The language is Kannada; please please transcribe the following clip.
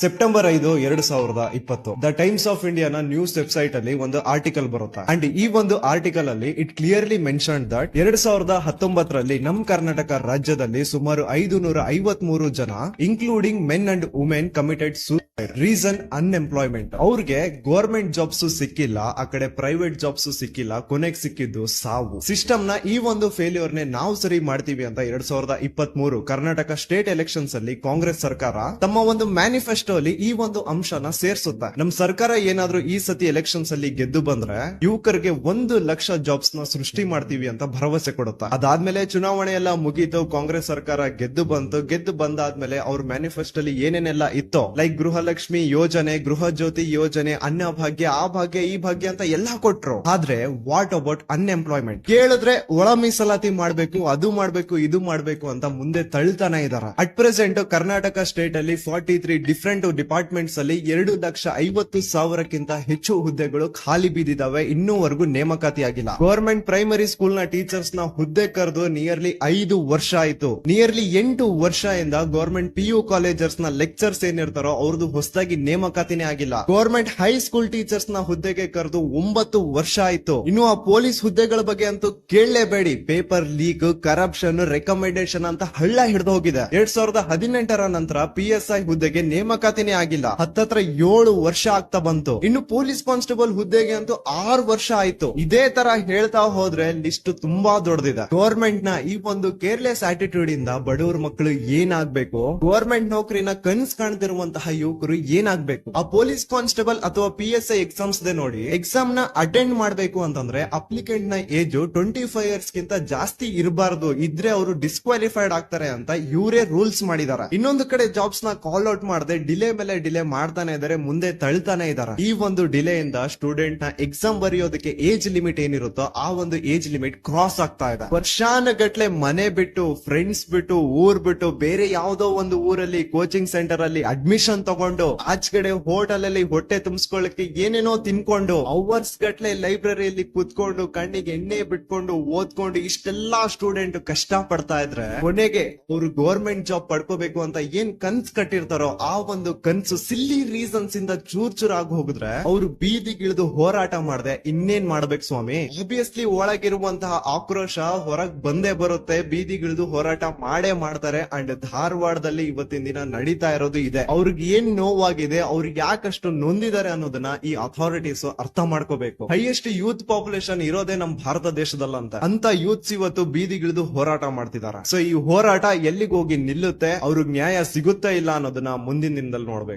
ಸೆಪ್ಟೆಂಬರ್ ಐದು, ಎರಡು ಸಾವಿರದ ಇಪ್ಪತ್ತು. ದ ಟೈಮ್ಸ್ ಆಫ್ ಇಂಡಿಯಾನ ನ್ಯೂಸ್ ವೆಬ್ಸೈಟ್ ಅಲ್ಲಿ ಒಂದು ಆರ್ಟಿಕಲ್ ಬರುತ್ತೆ? ಅಂಡ್ ಈ ಒಂದು ಆರ್ಟಿಕಲ್ ಅಲ್ಲಿ ಇಟ್ ಕ್ಲಿಯರ್ಲಿ ಮೆನ್ಷನ್ ದಟ್ ಎರಡ್ ಸಾವಿರದ ಹತ್ತೊಂಬತ್ತರಲ್ಲಿ ನಮ್ ಕರ್ನಾಟಕ ರಾಜ್ಯದಲ್ಲಿ ಸುಮಾರು ಐದು ನೂರ ಐವತ್ ಮೂರು ಜನ including men and women committed suicide reason unemployment ಅವ್ರಿಗೆ ಗೌರ್ಮೆಂಟ್ ಜಾಬ್ಸ್ ಸಿಕ್ಕಿಲ್ಲ, ಆ ಕಡೆ ಪ್ರೈವೇಟ್ ಜಾಬ್ಸ್ ಸಿಕ್ಕಿಲ್ಲ, ಕೊನೆಗೆ ಸಿಕ್ಕಿದ್ದು ಸಾವು. ಸಿಸ್ಟಮ್ನ ಈ ಒಂದು ಫೇಲ್ಯೂರ್ ನೇ ನಾವು ಸರಿ ಮಾಡ್ತೀವಿ ಅಂತ ಎರಡ್ ಸಾವಿರದ ಇಪ್ಪತ್ತ್ ಮೂರು ಕರ್ನಾಟಕ ಸ್ಟೇಟ್ ಎಲೆಕ್ಷನ್ಸ್ ಅಲ್ಲಿ ಕಾಂಗ್ರೆಸ್ ಸರ್ಕಾರ ತಮ್ಮ ಒಂದು ಮ್ಯಾನಿಫೆಸ್ಟೋ ಅಲ್ಲಿ ಈ ಒಂದು ಅಂಶನ ಸೇರ್ಸುತ್ತ. ನಮ್ ಸರ್ಕಾರ ಏನಾದ್ರೂ ಈ ಸತಿ ಎಲೆಕ್ಷನ್ಸ್ ಅಲ್ಲಿ ಗೆದ್ದು ಬಂದ್ರೆ ಯುವಕರಿಗೆ ಒಂದು ಲಕ್ಷ ಜಾಬ್ಸ್ನ ಸೃಷ್ಟಿ ಮಾಡ್ತೀವಿ ಅಂತ ಭರವಸೆ ಕೊಡುತ್ತಾ. ಅದಾದ್ಮೇಲೆ ಚುನಾವಣೆ ಎಲ್ಲ ಮುಗೀತು, ಕಾಂಗ್ರೆಸ್ ಸರ್ಕಾರ ಗೆದ್ದು ಬಂತು. ಗೆದ್ದು ಬಂದಾದ್ಮೇಲೆ ಅವ್ರ ಮ್ಯಾನಿಫೆಸ್ಟೋ ಅಲ್ಲಿ ಏನೇನೆಲ್ಲ ಇತ್ತೋ ಲೈಕ್ ಗೃಹಲಕ್ಷ್ಮಿ ಯೋಜನೆ ಗೃಹ ಜ್ಯೋತಿ ಯೋಜನೆ, ಅನ್ನ ಭಾಗ್ಯ, ಆ ಭಾಗ್ಯ, ಈ ಭಾಗ್ಯ ಅಂತ ಎಲ್ಲಾ ಕೊಟ್ರು. ಆದ್ರೆ ವಾಟ್ ಅಬೌಟ್ ಅನ್ಎಂಪ್ಲಾಯ್ಮೆಂಟ್ ಕೇಳಿದ್ರೆ ಒಳ ಮೀಸಲಾತಿ ಮಾಡ್ಬೇಕು, ಅದು ಮಾಡ್ಬೇಕು, ಇದು ಮಾಡ್ಬೇಕು ಅಂತ ಮುಂದೆ ತಳ್ತಾನೆ ಇದಾರ. ಅಟ್ ಪ್ರೆಸೆಂಟ್ ಕರ್ನಾಟಕ ಸ್ಟೇಟ್ ಅಲ್ಲಿ ಫಾರ್ಟಿ ತ್ರೀ ಡಿಫ್ರೆಂಟ್ ಡಿಪಾರ್ಟ್ಮೆಂಟ್ಸ್ ಅಲ್ಲಿ ಎರಡು ಲಕ್ಷ ಐವತ್ತು ಸಾವಿರಕ್ಕಿಂತ ಹೆಚ್ಚು ಹುದ್ದೆಗಳು ಖಾಲಿ ಬಿದ್ದಿದಾವೆ ಇನ್ನೂವರೆಗೂ ನೇಮಕಾತಿ ಆಗಿಲ್ಲ. ಗವರ್ಮೆಂಟ್ ಪ್ರೈಮರಿ ಸ್ಕೂಲ್ನ ಟೀಚರ್ಸ್ನ ಹುದ್ದೆ ಕರೆದು ನಿಯರ್ಲಿ ಐದು ವರ್ಷ ಆಯ್ತು. ನಿಯರ್ಲಿ ಎಂಟು ವರ್ಷ ಇಂದ ಗವರ್ಮೆಂಟ್ ಪಿ ಯು ಕಾಲೇಜರ್ಸ್ನ ಲೆಕ್ಚರ್ಸ್ ಏನಿರ್ತಾರೋ ಅವ್ರದ್ದು ಹೊಸದಾಗಿ ನೇಮಕಾತಿನೇ ಆಗಿಲ್ಲ. ಗವರ್ಮೆಂಟ್ ಹೈಸ್ಕೂಲ್ ಟೀಚರ್ಸ್ನ ಹುದ್ದೆಗೆ ಕರೆದು ಒಂಬತ್ತು ವರ್ಷ ಆಯ್ತು. ಇನ್ನು ಆ ಪೊಲೀಸ್ ಹುದ್ದೆಗಳ ಬಗ್ಗೆ ಅಂತೂ ಕೇಳಲೇಬೇಡಿ. ಪೇಪರ್ ಲೀಕ್ ಕರಪ್ಷನ್ ರೆಕಮೆಂಡೇಶನ್ ಅಂತ ಹಳ್ಳ ಹಿಡಿದು ಹೋಗಿದೆ. ಎರಡ್ ಸಾವಿರದ ಹದಿನೆಂಟರ ನಂತರ ಪಿ ಎಸ್ ಐ ಹುದ್ದೆಗೆ ನೇಮಕಾತಿನೇ ಆಗಿಲ್ಲ. ಹತ್ತತ್ರ ಏಳು ವರ್ಷ ಆಗ್ತಾ ಬಂತು. ಇನ್ನು ಪೊಲೀಸ್ ಕಾನ್ಸ್ಟೇಬಲ್ ಹುದ್ದೆಗೆ ಅಂತೂ ಆರು ವರ್ಷ ಆಯ್ತು. ಇದೇ ತರ ಹೇಳ್ತಾ ಹೋದ್ರೆ ಲಿಸ್ಟ್ ತುಂಬಾ ದೊಡ್ಡದಿದೆ. ಗವರ್ಮೆಂಟ್ನ ಈ ಒಂದು ಕೇರ್ಲೆಸ್ ಆಟಿಟ್ಯೂಡ್ ಇಂದ ಬಡವರ ಮಕ್ಕಳು ಏನಾಗ್ಬೇಕು? ಗವರ್ಮೆಂಟ್ ನೌಕರಿನ ಕನ್ಸ್ ಕಾಣ್ತಿರುವಂತಹ ಯುವಕರು ಏನಾಗ್ಬೇಕು? ಆ ಪೊಲೀಸ್ ಕಾನ್ಸ್ಟೇಬಲ್ ಅಥವಾ ಪಿ ಎಸ್ ಐ ಎಕ್ಸಾಮ್ಸ್ ನೋಡಿ ಎಕ್ಸಾಮ್ನ ಅಟೆಂಡ್ ಮಾಡಬೇಕು ಅಂತಂದ್ರೆ ಅಪ್ಲಿಕೆಂಟ್ನ ಏಜ್ ಟ್ವೆಂಟಿ ಫೈವ್ ಇಯರ್ಸ್ ಗಿಂತ ಜಾಸ್ತಿ ಇರಬಾರ್ದು. ಇದ್ರೆ ಅವರು ಡಿಸ್ಕ್ವಾಲಿಫೈಡ್ ಆಗ್ತಾರೆ ಅಂತ ಇವರೇ ರೂಲ್ಸ್ ಮಾಡಿದಾರೆ. ಇನ್ನೊಂದು ಕಡೆ ಜಾಬ್ಸ್ನ ಕಾಲ್ ಔಟ್ ಮಾಡದೆ ಡಿಲೇ ಮೇಲೆ ಡಿಲೇ ಮಾಡ್ತಾನೆ ಇದಾರೆ, ಮುಂದೆ ತಳ್ತಾನೆ ಇದಾರೆ. ಈ ಒಂದು ಡಿಲೇ ಇಂದ ಸ್ಟೂಡೆಂಟ್ನ ಎಕ್ಸಾಮ್ ಬರೆಯೋದಕ್ಕೆ ಏಜ್ ಲಿಮಿಟ್ ಏನಿರುತ್ತೋ ಆ ಒಂದು ಏಜ್ ಲಿಮಿಟ್ ಕ್ರಾಸ್ ಆಗ್ತಾ ಇದೆ. ವರ್ಷಾನ ಗಟ್ಲೆ ಮನೆ ಬಿಟ್ಟು ಫ್ರೆಂಡ್ಸ್ ಬಿಟ್ಟು, ಊರ್ ಬಿಟ್ಟು, ಬೇರೆ ಯಾವ್ದೋ ಒಂದು ಊರಲ್ಲಿ ಕೋಚಿಂಗ್ ಸೆಂಟರ್ ಅಲ್ಲಿ ಅಡ್ಮಿಷನ್ ತಗೊಂಡು ಆಚೆಗಡೆ ಹೋಟೆಲ್ ಅಲ್ಲಿ ಹೊಟ್ಟೆ ತುಂಬಿಸ್ಕೊಳ್ಳಕ್ಕೆ ಏನೇನೋ ತಿನ್ಕೊಂಡು ಅವರ್ಸ್ ಗಟ್ಲೆ ಲೈಬ್ರರಿಯಲ್ಲಿ ಕೂತ್ಕೊಂಡು ಕಣ್ಣಿಗೆ ಎಣ್ಣೆ ಬಿಟ್ಕೊಂಡು ಓದ್ಕೊಂಡು ಇಷ್ಟೆಲ್ಲಾ ಸ್ಟೂಡೆಂಟ್ ಕಷ್ಟ ಪಡ್ತಾ ಇದ್ರೆ ಕೊನೆಗೆ ಅವರು ಗೌರ್ಮೆಂಟ್ ಜಾಬ್ ಪಡ್ಕೋಬೇಕು ಅಂತ ಏನ್ ಕನ್ಸ್ ಕಟ್ಟಿರ್ತಾರೋ ಆ ಒಂದು ಕನ್ಸು ಸಿಲ್ಲಿ ರೀಸನ್ಸ್ ಇಂದ ಚೂರ್ ಚೂರ್ ಆಗಿ ಹೋಗಿದ್ರೆ ಅವರು ಬೀದಿಗಿಳಿದು ಹೋರಾಟ ಮಾಡದೆ ಇನ್ನೇನ್ ಮಾಡ್ಬೇಕು ಸ್ವಾಮಿ? ಆಬ್ವಿಯಸ್ಲಿ ಒಳಗಿರುವಂತಹ ಆಕ್ರೋಶ ಹೊರಗ್ ಬಂದೇ ಬರುತ್ತೆ, ಬೀದಿಗಿಳಿದು ಹೋರಾಟ ಮಾಡೇ ಮಾಡ್ತಾರೆ ಅಂಡ್ ಧಾರವಾಡದಲ್ಲಿ ಇವತ್ತಿನ ದಿನ ನಡೀತಾ ಇರೋದು ಇದೆ. ಅವ್ರಿಗೆ ಏನ್ ನೋವಾಗಿದೆ, ಅವ್ರಿಗೆ ಯಾಕಷ್ಟು ನೊಂದಿದ್ದಾರೆ ಅನ್ನೋದನ್ನ ಈ ಅಥಾರಿಟೀಸ್ ಅರ್ಥ ಮಾಡ್ಕೋಬೇಕು. ಹೈಯೆಸ್ಟ್ ಯೂತ್ ಪಾಪ್ಯುಲೇಷನ್ ಇರೋದೇ ನಮ್ ಭಾರತ ದೇಶದಲ್ಲಂತ ಅಂತ. ಯೂತ್ಸ್ ಇವತ್ತು ಬೀದಿಗಿಳಿದು ಹೋರಾಟ ಮಾಡ್ತಿದ್ದಾರೆ ಸೊ ಈ ಹೋರಾಟ ಎಲ್ಲಿಗೆ ಹೋಗಿ ನಿಲ್ಲುತ್ತೆ, ಅವ್ರಿಗೆ ನ್ಯಾಯ ಸಿಗುತ್ತೆ ಇಲ್ಲ ಅನ್ನೋದನ್ನ ಮುಂದಿನ ದಿನದಲ್ಲಿ ನೋಡ್ಬೇಕು.